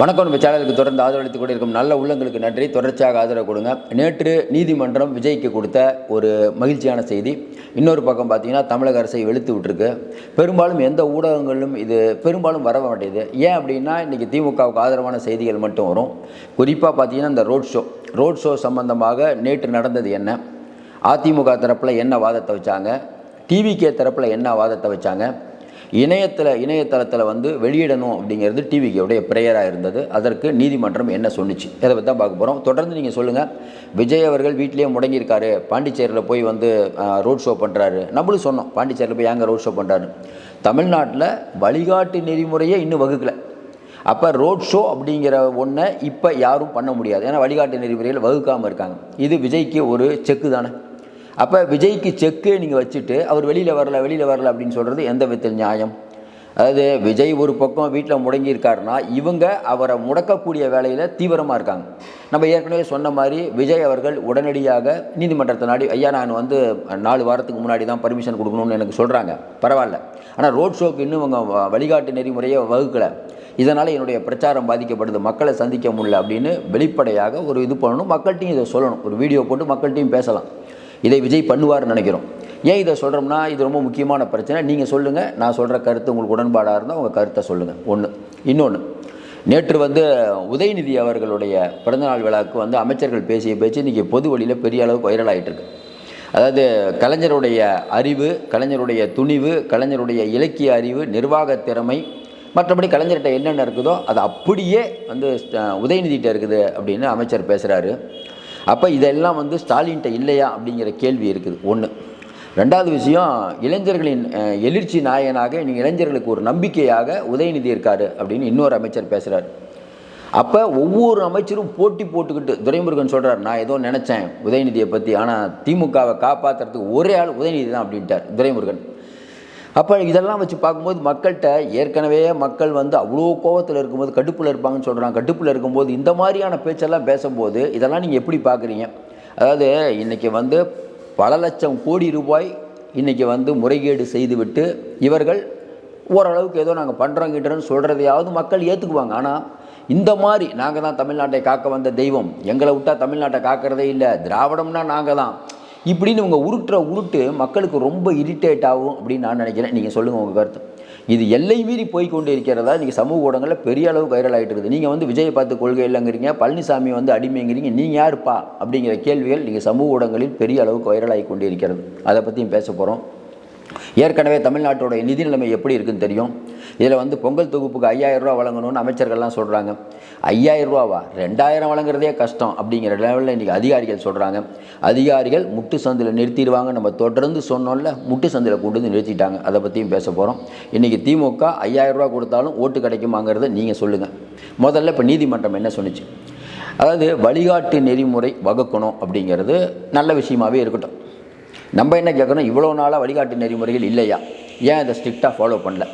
வணக்கம். நம்ம சேனலுக்கு தொடர்ந்து ஆதரவளித்து கூட இருக்கும் நல்ல உள்ளங்களுக்கு நன்றி. தொடர்ச்சியாக ஆதரவு கொடுங்க. நேற்று நீதிமன்றம் விஜய்க்கு கொடுத்த ஒரு மகிழ்ச்சியான செய்தி. இன்னொரு பக்கம் பார்த்தீங்கன்னா தமிழக அரசை வெளுத்து விட்டுருக்கு. பெரும்பாலும் எந்த ஊடகங்களிலும் இது பெரும்பாலும் வர மாட்டேது ஏன் அப்படின்னா இன்றைக்கி திமுகவுக்கு ஆதரவான செய்திகள் மட்டும் வரும். குறிப்பாக பார்த்தீங்கன்னா இந்த ரோட் ஷோ. ரோட் ஷோ சம்பந்தமாக நேற்று நடந்தது என்ன? அதிமுக தரப்பில் என்ன வாதத்தை வச்சாங்க? டிவிகே தரப்பில் என்ன வாதத்தை வச்சாங்க? இணையத்தில் இணையதளத்தில் வந்து வெளியிடணும் அப்படிங்கிறது டிவிக்குடைய ப்ரேயராக இருந்தது. அதற்கு நீதிமன்றம் என்ன சொன்னிச்சு? இதை பற்றி தான் பார்க்க போகிறோம் தொடர்ந்து நீங்கள் சொல்லுங்கள் விஜய் அவர்கள் வீட்டிலேயே முடங்கியிருக்காரு. பாண்டிச்சேரியில் போய் வந்து ரோட் ஷோ பண்ணுறாரு நம்மளும் சொன்னோம் பாண்டிச்சேரியில் போய் ஏங்க ரோட் ஷோ பண்ணுறாரு தமிழ்நாட்டில் வழிகாட்டு நெறிமுறையே இன்னும் வகுக்கலை. அப்போ ரோட் ஷோ அப்படிங்கிற ஒன்றை இப்போ யாரும் பண்ண முடியாது. ஏன்னா வழிகாட்டு நெறிமுறையில் வகுக்காமல் இருக்காங்க. இது விஜய்க்கு ஒரு செக்கு தானே அப்போ விஜய்க்கு செக்கே நீங்கள் வச்சுட்டு அவர் வெளியில் வரல வெளியில் வரல அப்படின்னு சொல்கிறது எந்த விதத்தில் நியாயம்? அதாவது விஜய் ஒரு பக்கம் வீட்டில் முடங்கியிருக்காருன்னா இவங்க அவரை முடக்கக்கூடிய வேலையில் தீவிரமாக இருக்காங்க. நம்ம ஏற்கனவே சொன்ன மாதிரி விஜய் அவர்கள் உடனடியாக நீதிமன்றத்தை நாடி ஐயா நான் வந்து நாலு வாரத்துக்கு முன்னாடி தான் பர்மிஷன் கொடுக்கணும்னு எனக்கு சொல்கிறாங்க பரவாயில்ல. ஆனால் ரோட் ஷோக்கு இன்னும் அவங்க வ- வழிகாட்டு நெறிமுறையை வகுக்கலை. இதனால் என்னுடைய பிரச்சாரம் பாதிக்கப்படுது. மக்களை சந்திக்க முடியல அப்படின்னு வெளிப்படையாக ஒரு இது பண்ணணும். மக்கள்கிட்டையும் இதை சொல்லணும். ஒரு வீடியோ போட்டு மக்கள்கிட்டையும் பேசலாம். இதை விஜய் பண்ணுவார்னு நினைக்கிறோம். ஏன் இதை சொல்கிறோம்னா இது ரொம்ப முக்கியமான பிரச்சனை. நீங்கள் சொல்லுங்கள் நான் சொல்கிற கருத்து உங்களுக்கு உடன்பாடாக இருந்தால் உங்கள் கருத்தை சொல்லுங்கள் ஒன்று இன்னொன்று நேற்று வந்து உதயநிதி அவர்களுடைய பிறந்தநாள் விழாவுக்கு வந்து அமைச்சர்கள் பேசிய பேச்சு இன்றைக்கி பொது வழியில் பெரிய அளவுக்கு வைரல் ஆகிட்டுருக்கு அதாவது கலைஞருடைய அறிவு கலைஞருடைய துணிவு கலைஞருடைய இலக்கிய அறிவு நிர்வாக திறமை மற்றபடி கலைஞர்கிட்ட என்னென்ன இருக்குதோ அது அப்படியே வந்து உதயநிதிகிட்ட இருக்குது அப்படின்னு அமைச்சர் பேசுகிறாரு அப்போ இதெல்லாம் வந்து ஸ்டாலின்கிட்ட இல்லையா அப்படிங்கிற கேள்வி இருக்குது. ஒன்று ரெண்டாவது விஷயம் இளைஞர்களின் எழுச்சி நாயகனாக நீங்கள் இளைஞர்களுக்கு ஒரு நம்பிக்கையாக உதயநிதி இருக்கார் அப்படின்னு இன்னொரு அமைச்சர் பேசுகிறார் அப்போ ஒவ்வொரு அமைச்சரும் போட்டி போட்டுக்கிட்டு துரைமுருகன் சொல்கிறார் நான் ஏதோ நினச்சேன் உதயநிதியை பற்றி ஆனால் திமுகவை காப்பாற்றுறதுக்கு ஒரே ஆள் உதயநிதி தான் அப்படின்ட்டார் துரைமுருகன். அப்போ இதெல்லாம் வச்சு பார்க்கும்போது மக்கள்கிட்ட ஏற்கனவே மக்கள் வந்து அவ்வளோ கோபத்தில் இருக்கும்போது கடுப்பில் இருப்பாங்கன்னு சொல்கிறாங்க கடுப்பில் இருக்கும்போது இந்த மாதிரியான பேச்செல்லாம் பேசும்போது இதெல்லாம் நீங்கள் எப்படி பார்க்குறீங்க? அதாவது இன்றைக்கி வந்து பல லட்சம் கோடி ரூபாய் இன்றைக்கி வந்து முறைகேடு செய்துவிட்டு இவர்கள் ஓரளவுக்கு ஏதோ நாங்கள் பண்ணுறோங்கிட்டோன்னு சொல்கிறதையாவது மக்கள் ஏற்றுக்குவாங்க ஆனால் இந்த மாதிரி நாங்கள் தான் தமிழ்நாட்டை காக்க வந்த தெய்வம். எங்களை விட்டால் தமிழ்நாட்டை காக்கிறதே இல்லை. திராவிடம்னா நாங்கள் தான். இப்படின்னு இவங்க உருட்டுற உருட்டு மக்களுக்கு ரொம்ப இரிட்டேட் ஆகும் அப்படின்னு நான் நினைக்கிறேன். நீங்கள் சொல்லுங்கள் உங்கள் கருத்து. இது எல்லை மீறி போய் கொண்டு இருக்கிறதா? நீங்கள் சமூக ஊடகங்களில் பெரிய அளவு வைரல் ஆகிட்டு இருக்குது. நீங்கள் வந்து விஜயை பார்த்து கொள்கை இல்லைங்கிறீங்க பழனிசாமி வந்து அடிமைங்கிறீங்க நீங்கள் யாருப்பா? அப்படிங்கிற கேள்விகள் நீங்கள் சமூக ஊடகங்களில் பெரிய அளவுக்கு வைரல் ஆகி கொண்டு இருக்கிறது. அதை பற்றியும் பேச போகிறோம் ஏற்கனவே தமிழ்நாட்டோட நிதி நிலைமை எப்படி இருக்குன்னு தெரியும்? இதில் வந்து பொங்கல் தொகுப்புக்கு ஐயாயிரம் ரூபா வழங்கணும்னு அமைச்சர்கள்லாம் சொல்கிறாங்க ஐயாயிரம் ரூபாவா? ரெண்டாயிரம் வழங்குறதே கஷ்டம் அப்படிங்கிற லெவலில் இன்றைக்கி அதிகாரிகள் சொல்கிறாங்க அதிகாரிகள் முட்டு சந்தில் நிறுத்திடுவாங்க. நம்ம தொடர்ந்து சொன்னோம்ல முட்டு சந்தில் கொண்டு வந்து நிறுத்திட்டாங்க. அதை பற்றியும் பேச போகிறோம் இன்றைக்கி திமுக ஐயாயிரம் ரூபா கொடுத்தாலும் ஓட்டு கிடைக்குமாங்கிறத நீங்கள் சொல்லுங்கள் முதல்ல இப்போ நீதிமன்றம் என்ன சொன்னிச்சு? அதாவது வழிகாட்டு நெறிமுறை வகுக்கணும் அப்படிங்கிறது நல்ல விஷயமாவே இருக்கட்டும். நம்ம என்ன கேட்குறோம் இவ்வளோ நாளாக வழிகாட்டு நெறிமுறைகள் இல்லையா? ஏன் இதை ஸ்ட்ரிக்டாக ஃபாலோ பண்ணல?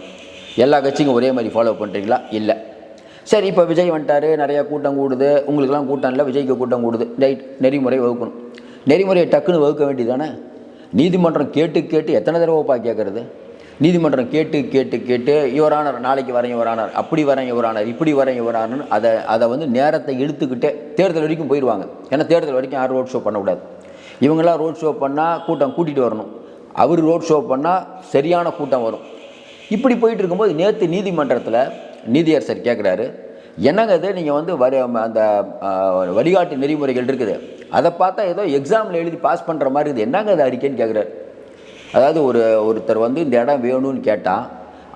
எல்லா கட்சிக்கும் ஒரே மாதிரி ஃபாலோ பண்ணுறீங்களா இல்லை. சரி இப்போ விஜய் வந்துட்டாரு நிறையா கூட்டம் கூடுது. உங்களுக்கெல்லாம் கூட்டம் இல்லை விஜய்க்கு கூட்டம் கூடுது. ரைட் நெறிமுறை வகுக்கணும். நெறிமுறையை டக்குன்னு வகுக்க வேண்டியதானே நீதிமன்றம் கேட்டு கேட்டு எத்தனை தடவைப்பா கேட்குறது? நீதிமன்றம் கேட்டு கேட்டு கேட்டு இவரானார் நாளைக்கு வரேன் வரானார் அப்படி வரேன் இவரானார் இப்படி வரேன் இவரானு அதை அதை வந்து நேரத்தை இழுத்துக்கிட்டே தேர்தல் வரைக்கும் போயிடுவாங்க. ஏன்னா தேர்தல் வரைக்கும் யாரும் ரோட் ஷோ பண்ணக்கூடாது. இவங்கெல்லாம் ரோட் ஷோ பண்ணால் கூட்டம் கூட்டிகிட்டு வரணும். அவர் ரோட் ஷோ பண்ணால் சரியான கூட்டம் வரும். இப்படி போயிட்டு இருக்கும்போது நேற்று நீதிமன்றத்தில் நீதியரசர் கேட்குறாரு என்னங்க இது? நீங்கள் வந்து வரி அந்த வழிகாட்டு நெறிமுறைகள் இருக்குது. அதை பார்த்தா ஏதோ எக்ஸாமில் எழுதி பாஸ் பண்ணுற மாதிரி இருக்குது. என்னங்க அது அறிக்கைன்னு கேட்குறாரு அதாவது ஒரு ஒருத்தர் வந்து இந்த இடம் வேணும்னு கேட்டால்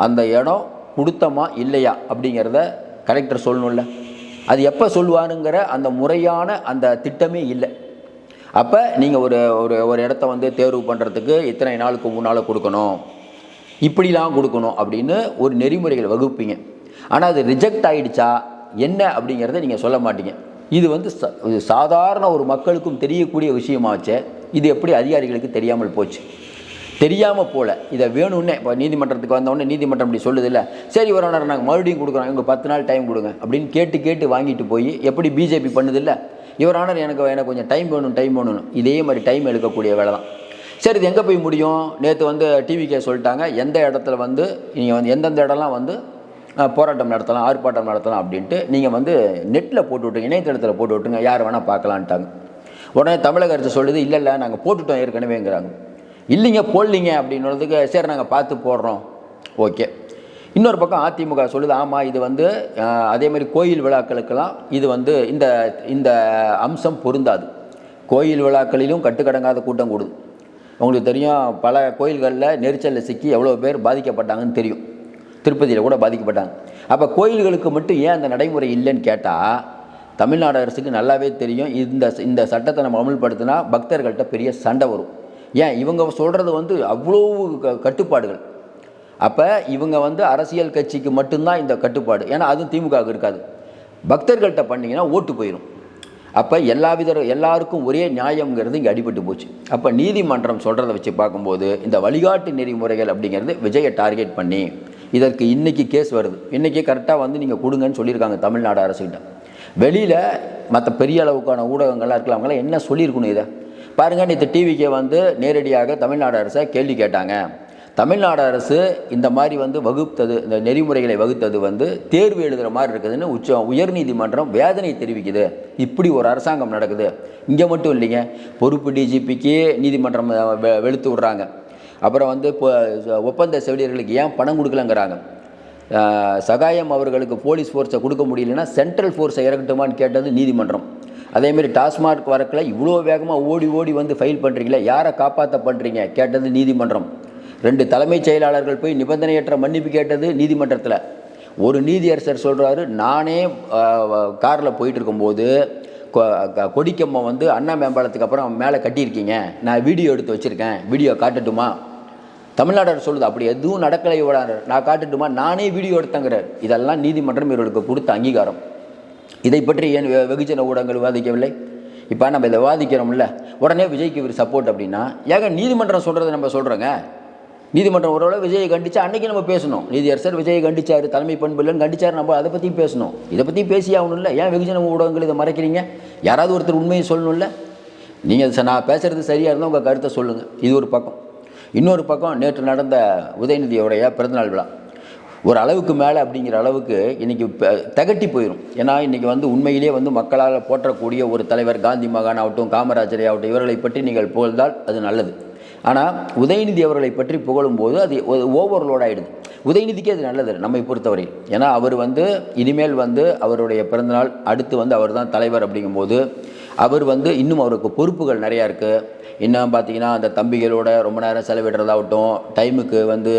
அந்த இடம் கொடுத்தமா இல்லையா அப்படிங்கிறத கலெக்டர் சொல்லணும்ல. அது எப்போ சொல்லுவாருங்கிற அந்த முறையான அந்த திட்டமே இல்லை. அப்போ நீங்கள் ஒரு ஒரு ஒரு இடத்த வந்து தேர்வு பண்ணுறதுக்கு இத்தனை நாளுக்கு முன்னால் கொடுக்கணும்? இப்படிலாம் கொடுக்கணும் அப்படின்னு ஒரு நெறிமுறைகள் வகுப்பீங்க. ஆனால் அது ரிஜெக்ட் ஆகிடுச்சா என்ன அப்படிங்கிறத நீங்கள் சொல்ல மாட்டீங்க. இது வந்து ச- இது சாதாரண ஒரு மக்களுக்கும் தெரியக்கூடிய விஷயமாச்சே. இது எப்படி அதிகாரிகளுக்கு தெரியாமல் போச்சு? தெரியாமல் போல. இதை வேணும்னே இப்போ நீதிமன்றத்துக்கு வந்தவொடனே நீதிமன்றம் இப்படி சொல்லுது இல்லை சரி ஒரு நாங்கள் மறுபடியும் கொடுக்குறோம். இவங்க பத்து நாள் டைம் கொடுங்க அப்படின்னு கேட்டு கேட்டு வாங்கிட்டு போய் எப்படி பிஜேபி பண்ணுது யுவர் ஆனர் எனக்கு எனக்கு கொஞ்சம் டைம் வேணும் டைம் வேணும். இதே மாதிரி டைம் எடுக்கக்கூடிய வேலை தான். சரி இது எங்கே போய் முடியும்? நேற்று வந்து டிவிக்கே சொல்லிட்டாங்க. எந்த இடத்துல வந்து நீங்கள் வந்து எந்தெந்த இடம்லாம் வந்து போராட்டம் நடத்தலாம் ஆர்ப்பாட்டம் நடத்தலாம் அப்படின்ட்டு நீங்கள் வந்து நெட்டில் போட்டு விட்டுங்க இணையதளத்தில் போட்டு விட்டுருங்க. யார் வேணால் பார்க்கலான்ட்டாங்க. உடனே தமிழக அரசு சொல்லுது இல்லை இல்லை நாங்கள் போட்டுட்டோம் ஏற்கனவேங்கிறாங்க. இல்லைங்க போடலிங்க அப்படின்றதுக்கு சரி நாங்கள் பார்த்து போடுறோம். ஓகே. இன்னொரு பக்கம் அதிமுக சொல்லுது ஆமாம் இது வந்து அதேமாதிரி அதே மாதிரி கோயில் விழாக்களுக்கெல்லாம் இது வந்து இந்த இந்த அம்சம் பொருந்தாது. கோயில் விழாக்களிலும் கட்டுக்கடங்காத கூட்டம் கூடுது. உங்களுக்கு தெரியும் பல கோயில்களில் நெரிச்சலில் சிக்கி எவ்வளோ பேர் பாதிக்கப்பட்டாங்கன்னு தெரியும். திருப்பதியில் கூட பாதிக்கப்பட்டாங்க. அப்போ கோயில்களுக்கு மட்டும் ஏன் அந்த நடைமுறை இல்லைன்னு கேட்டால் தமிழ்நாடு அரசுக்கு நல்லாவே தெரியும். இந்த இந்த சட்டத்தை நம்ம அமல்படுத்தினா பக்தர்கள்ட்ட பெரிய சண்டை வரும். ஏன்? இவங்க சொல்கிறது வந்து அவ்வளோ க- கட்டுப்பாடுகள். அப்போ இவங்க வந்து அரசியல் கட்சிக்கு மட்டும்தான் இந்த கட்டுப்பாடு. ஏன்னா அதுவும் திமுகவுக்கு இருக்காது. பக்தர்கள்ட்ட பண்ணிங்கன்னா ஓட்டு போயிடும் அப்போ எல்லா வித எல்லாருக்கும் ஒரே நியாயங்கிறது இங்கே அடிபட்டு போச்சு. அப்போ நீதிமன்றம் சொல்கிறத வச்சு பார்க்கும்போது இந்த வழிகாட்டு நெறிமுறைகள் அப்படிங்கிறது விஜயை டார்கெட் பண்ணி இதற்கு இன்றைக்கி கேஸ் வருது. இன்றைக்கி கரெக்டாக வந்து நீங்கள் கொடுங்கன்னு சொல்லியிருக்காங்க தமிழ்நாடு அரசுகிட்ட. வெளியில் மற்ற பெரிய அளவுக்கான ஊடகங்கள்லாம் இருக்கலாம். அவங்களாம் என்ன சொல்லியிருக்கணும் இதை? பாருங்கள் நேற்று டிவிக்கே வந்து நேரடியாக தமிழ்நாடு அரசை கேள்வி கேட்டாங்க. தமிழ்நாடு அரசு இந்த மாதிரி வந்து வகுத்தது இந்த நெறிமுறைகளை வகுத்தது வந்து தேர்வு எழுதுகிற மாதிரி இருக்குதுன்னு உச்ச உயர்நீதிமன்றம் வேதனை தெரிவிக்குது. இப்படி ஒரு அரசாங்கம் நடக்குது. இங்கே மட்டும் இல்லைங்க. பொறுப்பு டிஜிபிக்கு நீதிமன்றம் வெளுத்து விடுறாங்க. அப்புறம் வந்து இப்போ ஒப்பந்த செவிலியர்களுக்கு ஏன் பணம் கொடுக்கலங்கிறாங்க. சகாயம் அவர்களுக்கு போலீஸ் ஃபோர்ஸை கொடுக்க முடியலன்னா சென்ட்ரல் ஃபோர்ஸை இறக்கட்டுமான்னு கேட்டது நீதிமன்றம். அதேமாரி டாஸ்மார்க் வரக்கில் இவ்வளோ வேகமாக ஓடி ஓடி வந்து ஃபைல் பண்ணுறீங்களே யாரை காப்பாற்ற பண்ணுறீங்க கேட்டது நீதிமன்றம். ரெண்டு தலைமைச் செயலாளர்கள் போய் நிபந்தனையற்ற மன்னிப்பு கேட்டது நீதிமன்றத்தில். ஒரு நீதியரசர் சொல்கிறாரு நானே காரில் போயிட்டு இருக்கும்போது கொ- க- கொடிக்கம்பம் வந்து அண்ணா மேம்பாலத்துக்கு அப்புறம் மேலே கட்டியிருக்கீங்க. நான் வீடியோ எடுத்து வச்சுருக்கேன். வீடியோ காட்டட்டுமா? தமிழ்நாடு சொல்லுது அப்படி எதுவும் நடக்கலை இவ்வளோ நான் காட்டட்டுமா? நானே வீடியோ எடுத்தங்கிறார். இதெல்லாம் நீதிமன்றம் இவர்களுக்கு கொடுத்த அங்கீகாரம். இதை பற்றி ஏன் வெ- வெகுஜன ஊடகங்கள் விவாதிக்கவில்லை? இப்போ நம்ம இதை விவாதிக்கிறோம்ல. உடனே விஜய்க்கு இவர் சப்போர்ட் அப்படின்னா ஏங்க நீதிமன்றம் சொல்கிறத நம்ம சொல்கிறோங்க நீதிமன்றம் ஓரளவு விஜயை கண்டிச்சு அன்னைக்கு நம்ம பேசணும். நீதியரசர் விஜயை கண்டிச்சார் தலைமை பண்பு இல்லைன்னு கண்டிச்சார் நம்ம அதை பற்றியும் பேசணும். இதை பற்றியும் பேசி ஆகணும்ல. ஏன் வெகுஜன ஊடகங்கள் இதை மறைக்கிறீங்க? யாராவது ஒருத்தர் உண்மையை சொல்லணும்ல? நீங்கள் நான் பேசுகிறது சரியாக இருந்தால் உங்கள் கருத்தை சொல்லுங்கள் இது ஒரு பக்கம். இன்னொரு பக்கம் நேற்று நடந்த உதயநிதியோடைய பிறந்தநாள் விழா. ஒரு அளவுக்கு மேலே அப்படிங்கிற அளவுக்கு இன்றைக்கி தகட்டி போயிடும் ஏன்னா இன்றைக்கி வந்து உண்மையிலேயே வந்து மக்களால் போற்றக்கூடிய ஒரு தலைவர் காந்தி மகான் ஆகட்டும் காமராஜரை ஆகட்டும் இவர்களை பற்றி நீங்கள் புகழ்ந்தால் அது நல்லது. ஆனால் உதயநிதி அவர்களை பற்றி புகழும்போது அது ஓவர்லோட் ஆகிடுது உதயநிதிக்கே அது நல்லது நம்மை பொறுத்தவரை. ஏன்னா அவர் வந்து இனிமேல் வந்து அவருடைய பிறந்தநாள் அடுத்து வந்து அவர் தான் தலைவர் அப்படிங்கும்போது அவர் வந்து இன்னும் அவருக்கு பொறுப்புகள் நிறையா இருக்குது இன்னும் பார்த்தீங்கன்னா அந்த தம்பிகளோட ரொம்ப நேரம் செலவிடுறதாகட்டும் டைமுக்கு வந்து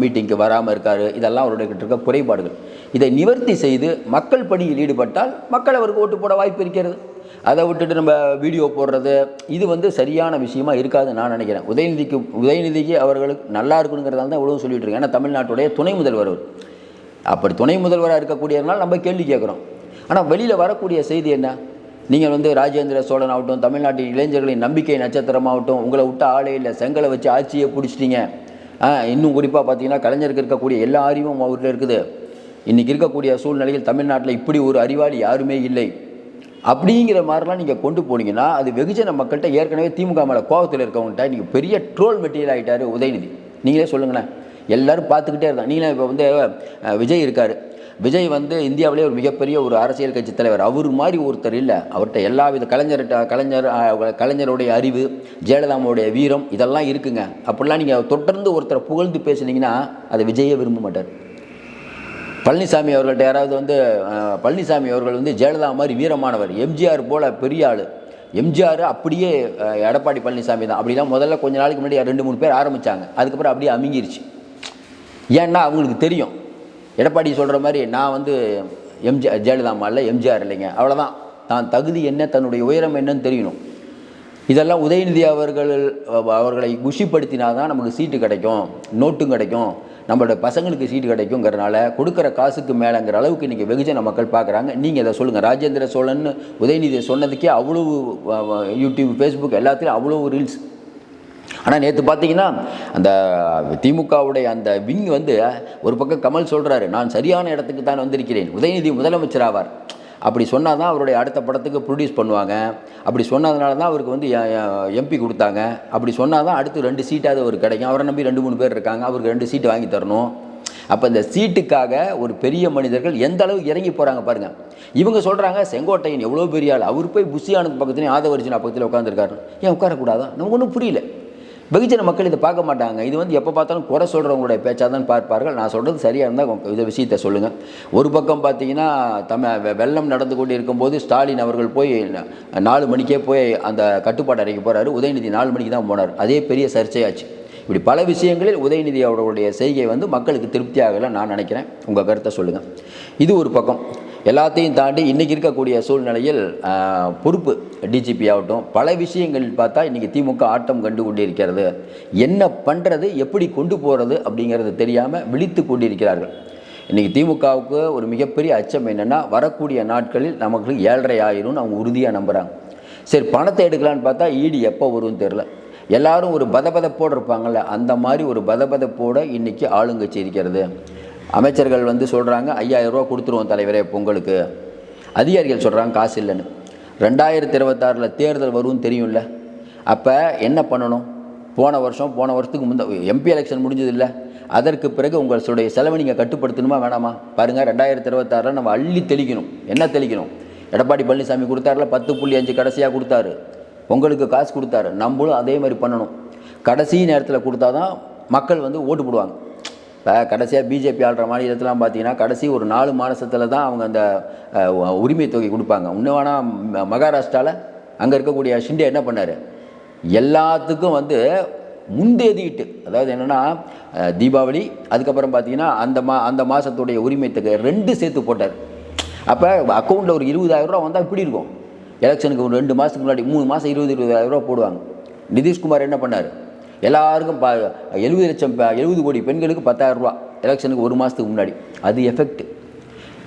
மீட்டிங்க்கு வராமல் இருக்கார் இதெல்லாம் அவருடைய கிட்ட இருக்க குறைபாடுகள். இதை நிவர்த்தி செய்து மக்கள் பணியில் ஈடுபட்டால் மக்கள் அவருக்கு ஓட்டு போட வாய்ப்பு இருக்கிறது. அதை விட்டுட்டு நம்ம வீடியோ போடுறது இது வந்து சரியான விஷயமா இருக்காதுன்னு நான் நினைக்கிறேன். உதயநிதிக்கு உதயநிதிக்கு அவர்களுக்கு நல்லா இருக்கணுங்கிறதால தான் இவ்வளவு சொல்லிட்டு இருக்கேன். ஏன்னா தமிழ்நாட்டுடைய துணை முதல்வர் அப்படி துணை முதல்வராக இருக்கக்கூடியதுனால நம்ம கேள்வி கேட்குறோம். ஆனால் வெளியில் வரக்கூடிய செய்தி என்ன? நீங்கள் வந்து ராஜேந்திர சோழன் ஆகட்டும் தமிழ்நாட்டின் இளைஞர்களின் நம்பிக்கை நட்சத்திரமாகட்டும் உங்களை விட்ட ஆளே இல்லை செங்கலை வச்சு ஆட்சியை பிடிச்சிட்டீங்க. ஆ, இன்னும் குறிப்பாக பார்த்தீங்கன்னா கலைஞருக்கு இருக்கக்கூடிய எல்லா அறிவும் அவர்கிட்ட இருக்குது. இன்றைக்கி இருக்கக்கூடிய சூழ்நிலையில் தமிழ்நாட்டில் இப்படி ஒரு அறிவாளி யாருமே இல்லை. அப்படிங்கிற மாதிரிலாம் நீங்கள் கொண்டு போனீங்கன்னா அது வெகுஜன மக்கள்கிட்ட ஏற்கனவே திமுக மேலே கோபத்தில் இருக்கவங்கள்ட்ட நீங்கள் பெரிய ட்ரோல் மெட்டீரியல் ஆகிட்டார் உதயநிதி. நீங்களே சொல்லுங்களேன். எல்லோரும் பார்த்துக்கிட்டே இருந்தாங்க. நீங்களே இப்போ வந்து விஜய் இருக்கார். விஜய் வந்து இந்தியாவிலே ஒரு மிகப்பெரிய ஒரு அரசியல் கட்சி தலைவர். அவர் மாதிரி ஒருத்தர் இல்லை. அவர்கிட்ட எல்லா வித கலைஞர்கிட்ட கலைஞர் கலைஞருடைய அறிவு ஜெயலலிதாவுடைய வீரம் இதெல்லாம் இருக்குங்க. அப்படிலாம் நீங்கள் தொடர்ந்து ஒருத்தரை புகழ்ந்து பேசுனீங்கன்னா அதை விஜயே விரும்ப மாட்டார். பழனிசாமி அவர்கள்ட்ட யாராவது வந்து பழனிசாமி அவர்கள் வந்து ஜெயலலிதா மாதிரி வீரமானவர் எம்ஜிஆர் போல பெரிய ஆள். எம்ஜிஆர் அப்படியே எடப்பாடி பழனிசாமி தான். அப்படிலாம் முதல்ல கொஞ்ச நாளைக்கு முன்னாடி ரெண்டு மூணு பேர் ஆரம்பித்தாங்க அதுக்கப்புறம் அப்படியே அமுங்கிருச்சு. ஏன்னா அவங்களுக்கு தெரியும். எடப்பாடி சொல்கிற மாதிரி நான் வந்து எம்ஜிஆர் ஜெயலலிதா இல்லை எம்ஜிஆர் இல்லைங்க. அவ்வளோதான் தான் தகுதி என்ன தன்னுடைய உயரம் என்னன்னு தெரியணும். இதெல்லாம் உதயநிதி அவர்கள் அவர்களை குஷிப்படுத்தினா தான் நமக்கு சீட்டு கிடைக்கும் நோட்டும் கிடைக்கும். நம்மளோட பசங்களுக்கு சீட்டு கிடைக்குங்கிறனால கொடுக்குற காசுக்கு மேலேங்கிற அளவுக்கு இன்றைக்கி வெகுஜன மக்கள் பார்க்குறாங்க. நீங்கள் இதை சொல்லுங்கள் ராஜேந்திர சோழன் உதயநிதி சொன்னதுக்கே அவ்வளவு யூடியூப் ஃபேஸ்புக் எல்லாத்துலேயும் அவ்வளோ ரீல்ஸ் ஆனால் நேற்று பார்த்தீங்கன்னா அந்த திமுகவுடைய அந்த விங் வந்து ஒரு பக்கம் கமல் சொல்கிறாரு நான் சரியான இடத்துக்கு தான் வந்திருக்கிறேன். உதயநிதி முதலமைச்சர் ஆவார். அப்படி சொன்னால் தான் அவருடைய அடுத்த படத்துக்கு ப்ரொடியூஸ் பண்ணுவாங்க. அப்படி சொன்னதுனால தான் அவருக்கு வந்து எம்பி கொடுத்தாங்க. அப்படி சொன்னால் தான் அடுத்து ரெண்டு சீட்டாவது அவர் கிடைக்கும். அவரை நம்பி ரெண்டு மூணு பேர் இருக்காங்க. அவருக்கு ரெண்டு சீட்டு வாங்கி தரணும். அப்போ இந்த சீட்டுக்காக ஒரு பெரிய மனிதர்கள் எந்த அளவுக்கு இறங்கி போகிறாங்க பாருங்கள் இவங்க சொல்கிறாங்க செங்கோட்டையன் எவ்வளோ பெரிய ஆள். அவர் போய் புஷி பக்கத்துலேயும் பக்கத்துலையும் பக்கத்தில் உட்காந்துருக்காரு ஏன் உட்காரக்கூடாதான் நமக்கு ஒன்றும் புரியல. வெகுஜன மக்கள் இதை பார்க்க மாட்டாங்க. இது வந்து எப்போ பார்த்தாலும் குறை சொல்கிறவங்களுடைய பேச்சாக தான் பார்ப்பார்கள். நான் சொல்கிறது சரியாக இருந்தால் இதை விஷயத்தை சொல்லுங்கள் ஒரு பக்கம் பார்த்தீங்கன்னா தமிழ் வெ- வெள்ளம் நடந்து கொண்டு இருக்கும்போது ஸ்டாலின் அவர்கள் போய் நாலு மணிக்கே போய் அந்த கட்டுப்பாடு அறைக்கு போகிறாரு உதயநிதி நாலு மணிக்கு தான் போனார். அதே பெரிய சர்ச்சையாச்சு. இப்படி பல விஷயங்களில் உதயநிதி அவர்களுடைய செய்கை வந்து மக்களுக்கு திருப்தியாகலை நான் நினைக்கிறேன். உங்கள் கருத்தை சொல்லுங்கள் இது ஒரு பக்கம். எல்லாத்தையும் தாண்டி இன்றைக்கி இருக்கக்கூடிய சூழ்நிலையில் பொறுப்பு டிஜிபி ஆகட்டும் பல விஷயங்களில் பார்த்தா இன்றைக்கி திமுக ஆட்டம் கண்டு கொண்டிருக்கிறது. என்ன பண்ணுறது எப்படி கொண்டு போகிறது அப்படிங்கிறது தெரியாமல் விழித்து கொண்டிருக்கிறார்கள். இன்றைக்கி திமுகவுக்கு ஒரு மிகப்பெரிய அச்சம் என்னென்னா வரக்கூடிய நாட்களில் நமக்கு ஏழரை ஆயிரும்னு அவங்க உறுதியாக நம்புகிறாங்க சரி பணத்தை எடுக்கலான்னு பார்த்தா ஈடு எப்போ வரும்னு தெரில எல்லாரும் ஒரு பதபதப்போடு இருப்பாங்கள்ல அந்த மாதிரி ஒரு பதபதப்போட இன்றைக்கி ஆளுங்கட்சி இருக்கிறது. அமைச்சர்கள் வந்து சொல்கிறாங்க ஐயாயிரம் ரூபா கொடுத்துருவோம் தலைவரே பொங்கலுக்கு. அதிகாரிகள் சொல்கிறாங்க காசு இல்லைன்னு. ரெண்டாயிரத்தி இருபத்தாறில் தேர்தல் வரும்னு தெரியும்ல. அப்போ என்ன பண்ணணும்? போன வருஷம் போன வருஷத்துக்கு முந்த எம்பி எலெக்ஷன் முடிஞ்சது இல்லை அதற்கு பிறகு உங்களுடைய செலவை நீங்கள் கட்டுப்படுத்தணுமா வேணாமா? பாருங்கள் ரெண்டாயிரத்தி இருபத்தாறில் நம்ம அள்ளி தெளிக்கணும். என்ன தெளிக்கணும்? எடப்பாடி பழனிசாமி கொடுத்தாருல பத்து புள்ளி அஞ்சு கடைசியாக கொடுத்தாரு. பொங்கலுக்கு காசு கொடுத்தாரு. நம்மளும் அதே மாதிரி பண்ணணும். கடைசி நேரத்தில் கொடுத்தா தான் மக்கள் வந்து ஓட்டு போடுவாங்க. இப்போ கடைசியாக பிஜேபி ஆள்ற மாநிலத்திலாம் பார்த்தீங்கன்னா கடைசி ஒரு நாலு மாதத்தில் தான் அவங்க அந்த உரிமை தொகை கொடுப்பாங்க. இன்னும் வேணால் மகாராஷ்டிராவில் அங்கே இருக்கக்கூடிய ஷிண்டே என்ன பண்ணார்? எல்லாத்துக்கும் வந்து முந்தேதிட்டு அதாவது என்னென்னா தீபாவளி அதுக்கப்புறம் பார்த்தீங்கன்னா அந்த மா அந்த மாதத்துடைய உரிமை தொகை ரெண்டு சேர்த்து போட்டார். அப்போ அக்கௌண்ட்டில் ஒரு இருபதாயிரம் ரூபா வந்தால் இப்படி இருக்கும். எலெக்ஷனுக்கு ஒரு ரெண்டு மாதத்துக்கு முன்னாடி மூணு மாதம் இருபது இருபதாயிரம் ரூபா போடுவாங்க. நிதிஷ்குமார் என்ன பண்ணார்? எல்லாருக்கும் ப எழுபது லட்சம் எழுபது கோடி பெண்களுக்கு பத்தாயிரம் ரூபா எலெக்ஷனுக்கு ஒரு மாதத்துக்கு முன்னாடி. அது எஃபெக்ட்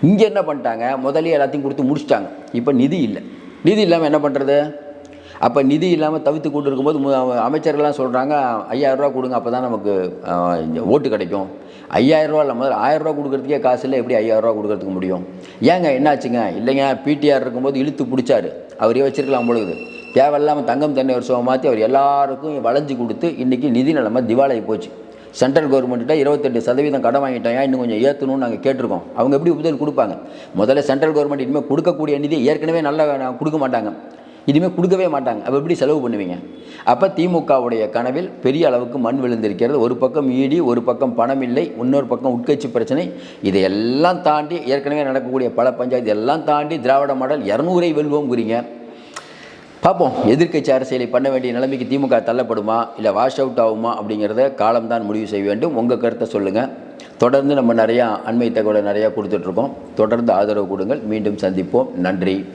இங்கே என்ன பண்ணிட்டாங்க? முதல்ல எல்லாத்தையும் கொடுத்து முடிச்சிட்டாங்க. இப்போ நிதி இல்லை. நிதி இல்லாமல் என்ன பண்ணுறது அப்போ நிதி இல்லாமல் தவித்து கொண்டு இருக்கும்போது மு- அமைச்சர்கள்லாம் சொல்கிறாங்க ஐயாயிரரூவா கொடுங்க அப்போ தான் நமக்கு ஓட்டு கிடைக்கும். ஐயாயிரரூவா இல்லை முதல்ல ஆயிரரூவா கொடுக்குறதுக்கே காசு இல்லை எப்படி ஐயாயிரரூவா கொடுக்கறதுக்கு முடியும்? ஏங்க என்னாச்சுங்க? இல்லைங்க பிடிஆர் இருக்கும்போது இழுத்து பிடிச்சாரு. அவரே வச்சுருக்கலாம் பொழுது தேவையில்லாமல் தங்கம் தண்ணி ஒரு வருஷம் மாற்றி அவர் எல்லாருக்கும் வளைஞ்சு கொடுத்து இன்றைக்கி நிதி நிலைமை திவாலாகி போச்சு. சென்ட்ரல் கவர்மெண்ட்டில் இருபத்தெட்டு சதவீதம் கடன் வாங்கிட்டாங்க. இன்னும் கொஞ்சம் ஏற்றணும்னு நாங்கள் கேட்டிருக்கோம். அவங்க எப்படி உதவி கொடுப்பாங்க? முதல்ல சென்ட்ரல் கவர்மெண்ட் இனிமேல் கொடுக்கக்கூடிய நிதி ஏற்கனவே நல்லா கொடுக்க மாட்டாங்க. இனிமேல் கொடுக்கவே மாட்டாங்க. அப்போ எப்படி செலவு பண்ணுவீங்க? அப்போ திமுகவுடைய கனவில் பெரிய அளவுக்கு மண் விழுந்திருக்கிறது. ஒரு பக்கம் ஈடி ஒரு பக்கம் பணம் இல்லை இன்னொரு பக்கம் உட்கட்சி பிரச்சனை. இதையெல்லாம் தாண்டி ஏற்கனவே நடக்கக்கூடிய பல பஞ்சாயத்து எல்லாம் தாண்டி திராவிட மாடல் இரநூறை வெல்வோங்கிறீங்க பார்ப்போம். எதிர்க்கட்சி அரசியலை பண்ண வேண்டிய நிலைமைக்கு திமுக தள்ளப்படுமா? இல்லை வாஷ் அவுட் ஆகுமா? அப்படிங்கிறத காலம்தான் முடிவு செய்ய வேண்டும். உங்கள் கருத்தை சொல்லுங்கள் தொடர்ந்து நம்ம நிறையா அண்மை தகவலை நிறையா கொடுத்துட்ருக்கோம் தொடர்ந்து ஆதரவு கொடுங்கள். மீண்டும் சந்திப்போம். நன்றி.